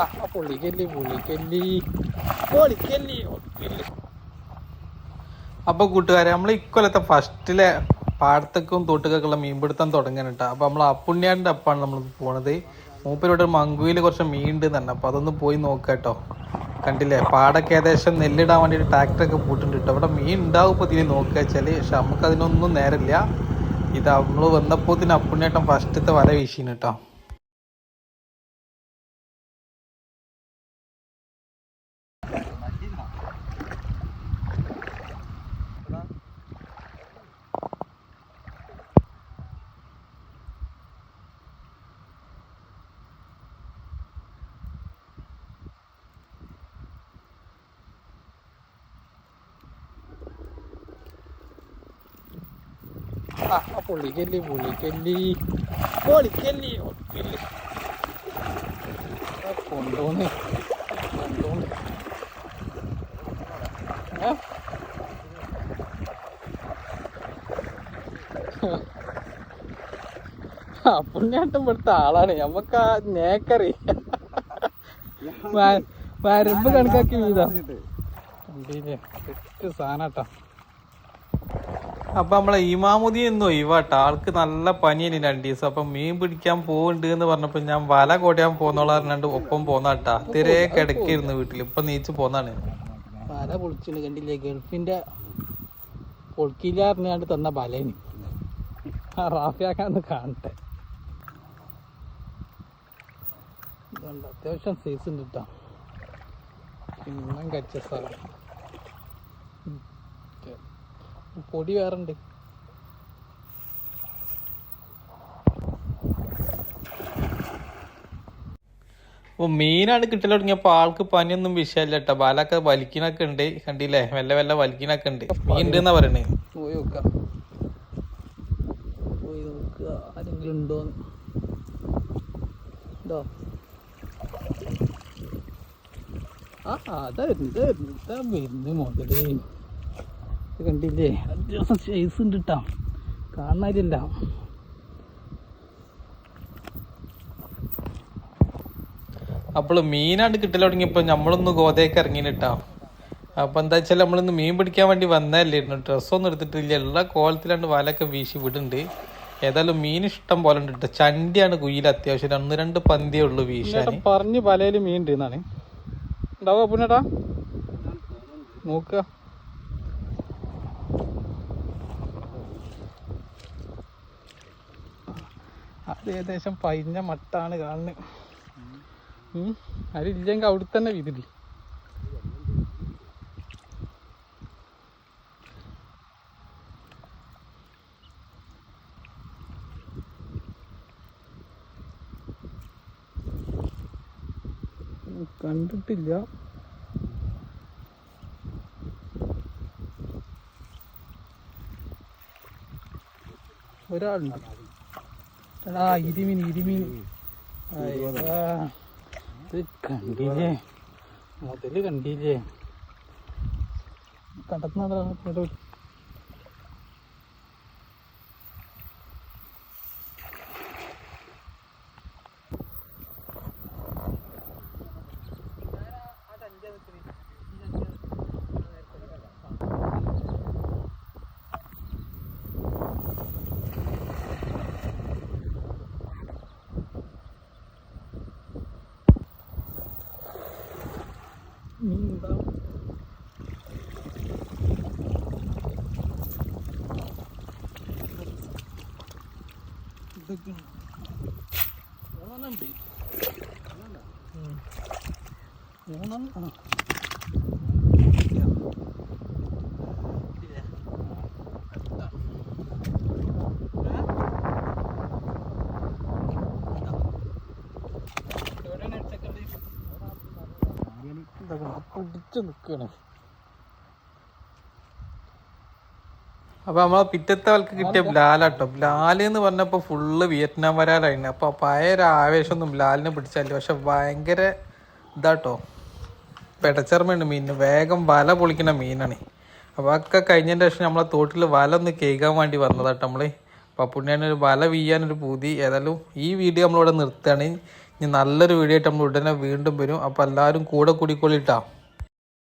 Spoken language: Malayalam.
ആ പുള്ളിക്കല്ലി പുള്ളിക്കല്ലി പൊളിക്കല്ലി പൊളിക്കല്ലി അപ്പൊ കൂട്ടുകാരെ നമ്മൾ ഇക്കൊല്ലത്തെ ഫസ്റ്റിലെ പാടത്തേക്കും തോട്ടുകൊക്കെയുള്ള മീൻപിടുത്തം തുടങ്ങാനിട്ടാ. അപ്പൊ നമ്മൾ അപ്പുണ്യാന്റെ അപ്പാണ് നമ്മൾ പോണത്. മൂപ്പരോട് മങ്കുയിൽ കുറച്ച് മീൻ തന്നെ അപ്പൊ അതൊന്ന് പോയി നോക്കാട്ടോ കണ്ടില്ലേ? പാടൊക്കെ ഏകദേശം നെല്ലിടാൻ വേണ്ടി ട്രാക്ടറൊക്കെ പൂട്ടുണ്ട് കേട്ടോ. അവിടെ മീൻ ഉണ്ടാവും ഇപ്പൊ തിരി നോക്കുക വെച്ചാൽ. പക്ഷെ നമുക്ക് അതിനൊന്നും നേരമില്ല. ഇത് നമ്മൾ വന്നപ്പോ ഇതിന് അപ്പുണ്യേട്ടൻ ഫസ്റ്റത്തെ വല വീശിന് കേട്ടോ. ആ പുള്ളിക്കല്ലി പുള്ളിക്കല്ലി പൊളിക്കല്ലി ഏ? ആ പുണ്യാട്ടം പെടുത്ത ആളാണ് നമുക്ക് ആ നേക്കറി വരമ്പ് കണക്കാക്കി വീതാ സെറ്റ് സാധനട്ടോ അപ്പൊ നമ്മളെ ഇമാമുദി എന്ന് ഒഴിവാട്ട. ആൾക്ക് നല്ല പനിയാണ് രണ്ടു ദിവസം. അപ്പൊ മീൻ പിടിക്കാൻ പോകുന്നുണ്ട് എന്ന് പറഞ്ഞപ്പോ ഞാൻ വല കൊടയാൻ പോന്നോളാ പറഞ്ഞാണ്ട് ഒപ്പം പോന്നാട്ടാ. തിരെ കിടക്കായിരുന്നു വീട്ടിൽ ഇപ്പൊ നീച്ച് പോന്നാണ്. വല പൊളിച്ചിന് കണ്ടില്ലേ? ഗൾഫിന്റെ പൊളിക്കില്ലാറിഞ്ഞാണ്ട് തന്ന ബലേന് ആ റാഫിയാക്കാന്ന് കാണട്ടെ. അത്യാവശ്യം സൈസ് ഉണ്ട് കേട്ടോ കച്ച സ്ഥലം. പൊടി വേറെ ഉണ്ട് അപ്പൊ മീനാണ് കിട്ടൽ തുടങ്ങിയപ്പോൾ ആൾക്ക് പനിയൊന്നും വിഷയമല്ല കേട്ടോ ബാലൊക്കെ വലിക്കണൊക്കെ ഉണ്ട്. കണ്ടില്ലേ? മെല്ലെ മെല്ലെ വലിക്കണൊക്കെ ഉണ്ട്. മീൻ ഉണ്ട് എന്നാ പറയണേ. പോയി നോക്കാം. പോയി നോക്കുക ആരെങ്കിലും ഉണ്ടോ ആ അതായിരുന്നു ഇതായിരുന്നു. ഇതാ വരുന്നു മുതലേ കണ്ടില്ലേ? അത്യാവശ്യം സൈസ് ഉണ്ട് കേട്ടോ കാണാനില്ല. അപ്പോൾ മീനാണ്ട് കിട്ടൽ തുടങ്ങിയപ്പോൾ നമ്മളൊന്ന് ഗോതയൊക്കെ ഇറങ്ങിട്ടാ അപ്പോൾ എന്താ വെച്ചാൽ നമ്മളിന്ന് മീൻ പിടിക്കാൻ വേണ്ടി വന്നതല്ലായിരുന്നു ഡ്രസ്സൊന്നും എടുത്തിട്ടില്ല. എല്ലാ കോലത്തിലാണ്ട് വലയൊക്കെ വീശി വിടുന്നുണ്ട്. ഏതായാലും മീൻ ഇഷ്ടം പോലെ ഉണ്ട് കേട്ടോ ചണ്ടിയാണ് കുയിൽ അത്യാവശ്യം. ഒന്ന് രണ്ട് പന്തിയേ ഉള്ളൂ വീശാൻ പറഞ്ഞ് വലയിൽ മീൻ ഉണ്ട് എന്നാണ്. ഉണ്ടാവുക പുണ്ണേട്ടാ നോക്കുക ഏകദേശം പയിഞ്ഞ മട്ടാണ് കാണുന്നത്. അതില്ലെങ്കിൽ അവിടെ തന്നെ വിതിരി കണ്ടിട്ടില്ല. ഒരാളുണ്ട്. എടാ ഇരുമീൻ ഇരുമീൻ അയ്യടാ. ഇത് കണ്ടില്ലേ? മുതൽ കണ്ടില്ലേ? കണ്ടെത്തുന്ന മീൻ ഉണ്ടാവും ഇതൊക്കെ മൂന്നെണ്ണുണ്ട്. മൂന്നെണ്ണം ആ നിൽക്കണേ അപ്പൊ നമ്മളെ പിറ്റത്തെ വൽക്ക് കിട്ടിയ ബ്ലാലാട്ടോ ബ്ലാൽ എന്ന് പറഞ്ഞപ്പോ ഫുള്ള് വിയറ്റ്നാം വരാലായിരുന്നു അപ്പൊ പഴയ ഒരു ആവേശമൊന്നും ബ്ലാലിനെ പിടിച്ചാലും പക്ഷെ ഭയങ്കര ഇതാട്ടോ. പെടച്ചർമ്മയുണ്ട് മീനിന്. വേഗം വല പൊളിക്കുന്ന മീനാണ്. അപ്പൊ ഒക്കെ കഴിഞ്ഞതിന് ശേഷം നമ്മളെ തോട്ടിൽ വല ഒന്ന് കേൾക്കാൻ വേണ്ടി വന്നതാട്ടോ നമ്മൾ. അപ്പൊ ഒരു വല വീയാനൊരു പൂതി. ഏതായാലും ഈ വീഡിയോ നമ്മളിവിടെ നിർത്തുകയാണ്. ഇനി നല്ലൊരു വീഡിയോ ആയിട്ട് നമ്മൾ ഉടനെ വീണ്ടും വരും. അപ്പോൾ എല്ലാവരും കൂടെ കൂടിക്കൊള്ളിട്ടാ